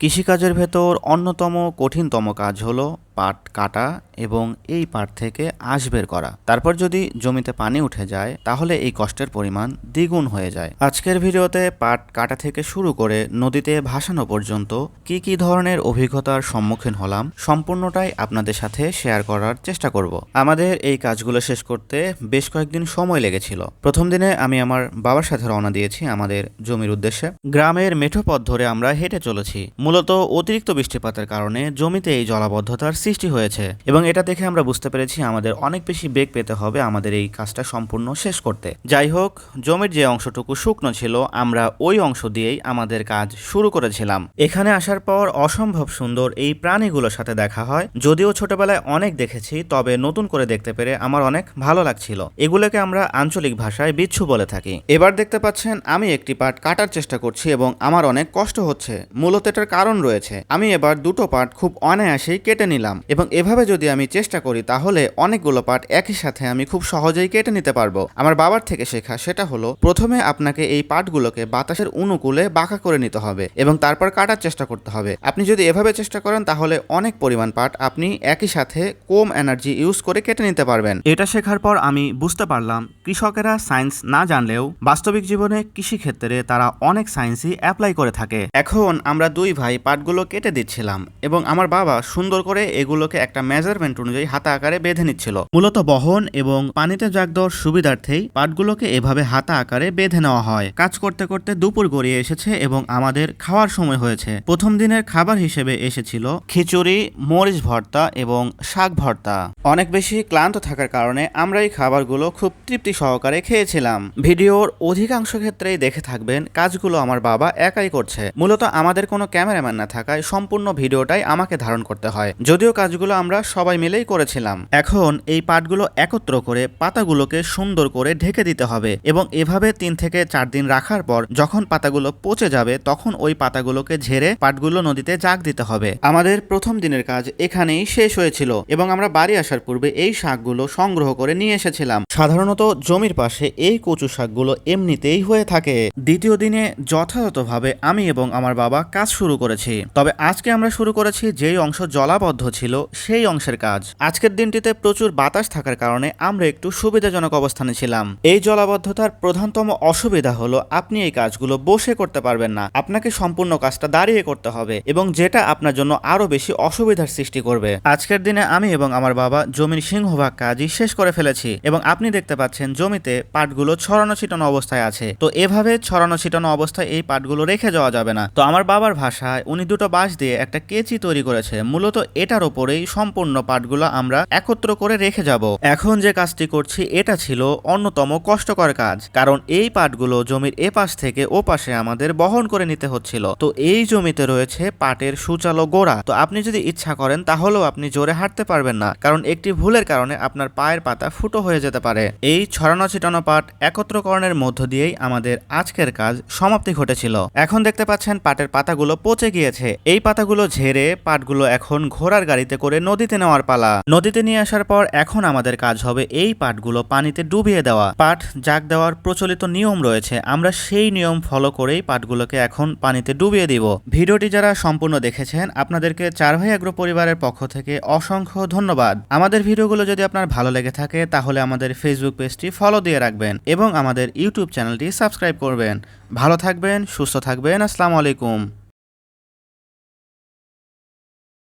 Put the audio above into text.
কৃষিকাজের ভেতর অন্যতম কঠিনতম কাজ হলো পাট কাটা এবং এই পাট থেকে আঁশ বের করা। তারপর যদি জমিতে পানি উঠে যায়, তাহলে এই কষ্টের পরিমাণ দ্বিগুণ হয়ে যায়। আজকের ভিডিওতে পাট কাটা থেকে শুরু করে নদীতে ভাসানো পর্যন্ত কি কি ধরনের অভিজ্ঞতার সম্মুখীন হলাম, সম্পূর্ণটাই আপনাদের সাথে শেয়ার করার চেষ্টা করব। আমাদের এই কাজগুলো শেষ করতে বেশ কয়েকদিন সময় লেগেছিল। প্রথম দিনে আমি আমার বাবার সাথে রওনা দিয়েছি আমাদের জমির উদ্দেশ্যে। গ্রামের মেঠো পথ ধরে আমরা হেঁটে চলেছি। মূলত অতিরিক্ত বৃষ্টিপাতের কারণে জমিতে এই জলাবদ্ধতার সৃষ্টি হয়েছে এবং এটা দেখে আমরা বুঝতে পেরেছি আমাদের অনেক বেশি বেগ পেতে হবে আমাদের এই কাজটা সম্পূর্ণ শেষ করতে। যাই হোক, জমির যে অংশটুকু শুকনো ছিল, আমরা ওই অংশ দিয়েই আমাদের কাজ শুরু করেছিলাম। এখানে আসার পর অসম্ভব সুন্দর এই প্রাণীগুলোর সাথে দেখা হয়। যদিও ছোটবেলায় অনেক দেখেছি, তবে নতুন করে দেখতে পেরে আমার অনেক ভালো লাগছিল। এগুলোকে আমরা আঞ্চলিক ভাষায় বিচ্ছু বলে থাকি। এবার দেখতে পাচ্ছেন, আমি একটি পাট কাটার চেষ্টা করছি এবং আমার অনেক কষ্ট হচ্ছে। মূলত এটার কারণ রয়েছে। আমি এবার দুটো পাট খুব অনায়াসেই কেটে নিলাম। এবং এভাবে যদি আমি চেষ্টা করি তাহলে অনেকগুলো পাট একই সাথে আমি খুব সহজেই কেটে নিতে পারব। আমার বাবার থেকে শেখা সেটা হলো প্রথমে আপনাকে এই পাটগুলোকে বাতাসের অনুকূলে বাঁকা করে নিতে হবে এবং তারপর কাটার চেষ্টা করতে হবে। আপনি যদি এভাবে চেষ্টা করেন তাহলে অনেক পরিমাণ পাট আপনি একই সাথে কম এনার্জি ইউজ করে কেটে নিতে পারবেন। এটা শেখার পর আমি বুঝতে পারলাম কৃষকেরা সায়েন্স না জানলেও বাস্তবিক জীবনে কৃষি ক্ষেত্রে তারা অনেক সায়েন্সই অ্যাপ্লাই করে থাকে। এখন আমরা দুই ভাই পাটগুলো কেটে দিচ্ছিলাম এবং আমার বাবা সুন্দর করে এগুলোকে একটা মেজারমেন্ট অনুযায়ী হাতা আকারে বেঁধে নিচ্ছিল। মূলত বহন এবং পানিতে জাগ দেওয়ার সুবিধার্থেই পাটগুলোকে এভাবে হাতা আকারে বেঁধে নেওয়া হয়। কাজ করতে করতে দুপুর গড়িয়ে এসেছে এবং আমাদের খাওয়ার সময় হয়েছে। প্রথম দিনের খাবার হিসেবে এসেছিল খিচুড়ি, মরিচ ভর্তা এবং শাক ভর্তা। অনেক বেশি ক্লান্ত থাকার কারণে আমরা এই খাবারগুলো খুব তৃপ্তি সহকারে খেয়েছিলাম। ভিডিওর অধিকাংশ ক্ষেত্রেই দেখে থাকবেন, কাজগুলো আমার বাবা একাই করছে। মূলত আমাদের কোনো ক্যামেরাম্যান না থাকায় সম্পূর্ণ ভিডিওটাই আমাকে ধারণ করতে হয়। যদিও কাজগুলো আমরা সবাই মিলেই করেছিলাম। এখন এই পাটগুলো একত্র করে পাতাগুলোকে সুন্দর করে ঢেকে দিতে হবে এবং এভাবে তিন থেকে চার দিন রাখার পর যখন পাতাগুলো পচে যাবে, তখন ওই পাতাগুলোকে ঝেড়ে পাটগুলো নদীতে জাগ দিতে হবে। আমাদের প্রথম দিনের কাজ এখানেই শেষ হয়েছিল এবং আমরা বাড়ি আসার পূর্বে এই শাকগুলো সংগ্রহ করে নিয়ে এসেছিলাম। সাধারণত জমির পাশে এই কচু শাকগুলো এমনিতেই হয়ে থাকে। দ্বিতীয় দিনে যথাযথভাবে আমি এবং আমার বাবা কাজ শুরু করেছি। তবে আজকে আমরা শুরু করেছি যেই অংশ জলাবদ্ধ ছিল সেই অংশের কাজ। আজকের দিনটিতে প্রচুর বাতাস থাকার কারণে আমরা একটু সুবিধাজনক অবস্থানে ছিলাম। এই জলাবদ্ধতার প্রধানতম অসুবিধা হলো আপনি এই কাজগুলো বসে করতে পারবেন না। আপনাকে সম্পূর্ণ কাজটা দাঁড়িয়ে করতে হবে এবং যেটা আপনার জন্য আরও বেশি অসুবিধার সৃষ্টি করবে। আজকের দিনে আমি এবং আমার বাবা জমির সিংহভাগ কাজই শেষ করে ফেলেছি এবং আপনি দেখতে পাচ্ছেন জমিতে পাটগুলো ছড়ানো ছিটানো অবস্থায় আছে। তো এভাবে ছড়ানো ছিটানো অবস্থায় এই পাটগুলো রেখে যাওয়া যাবে না। তো আমার বাবার ভাষায় উনি দুটো বাঁশ দিয়ে একটা কেচি তৈরি করেছে। মূলত এটার ওপরেই সম্পূর্ণ পাটগুলো আমরা একত্র করে রেখে যাব। এখন যে কাজটি করছি, এটা ছিল অন্যতম কষ্টকর কাজ, কারণ এই পাটগুলো জমির এ পাশ থেকে ও পাশে আমাদের বহন করে নিতে হচ্ছিল। তো এই জমিতে রয়েছে পাটের সুচালো গোড়া। তো আপনি যদি ইচ্ছা করেন, তাহলেও আপনি জোরে হাঁটতে পারবেন না, কারণ একটি ভুলের কারণে আপনার পায়ের পাতা ফুটো হয়ে যেতে পারে। এই ছড়ানো ছিটানো পাট একত্রকরণের মধ্য দিয়েই আমাদের আজকের কাজ সমাপ্তি ঘটেছিল। এখন দেখতে পাচ্ছেন, পাটের পাতাগুলো পচে গিয়েছে। এই পাতাগুলো ঝেড়ে পাটগুলো এখন ঘোড়ার গাড়িতে করে নদীতে নেওয়ার পালা। নদীতে নিয়ে আসার পর এখন আমাদের কাজ হবে এই পাটগুলো পানিতে ডুবিয়ে দেওয়া। পাট জাগ দেওয়ার প্রচলিত নিয়ম রয়েছে। আমরা সেই নিয়ম ফলো করেই পাটগুলোকে এখন পানিতে ডুবিয়ে দিব। ভিডিওটি যারা সম্পূর্ণ দেখেছেন, আপনাদেরকে চার ভাই আগ্রো পরিবারের পক্ষ থেকে অসংখ্য ধন্যবাদ। আমাদের ভিডিওগুলো যদি আপনার ভালো লেগে থাকে, তাহলে আমাদের ফেসবুক পেজটি ফলো দিয়ে রাখবেন এবং আমাদের ইউটিউব চ্যানেলটি সাবস্ক্রাইব করবেন। ভালো থাকবেন, সুস্থ থাকবেন। আসসালামু আলাইকুম।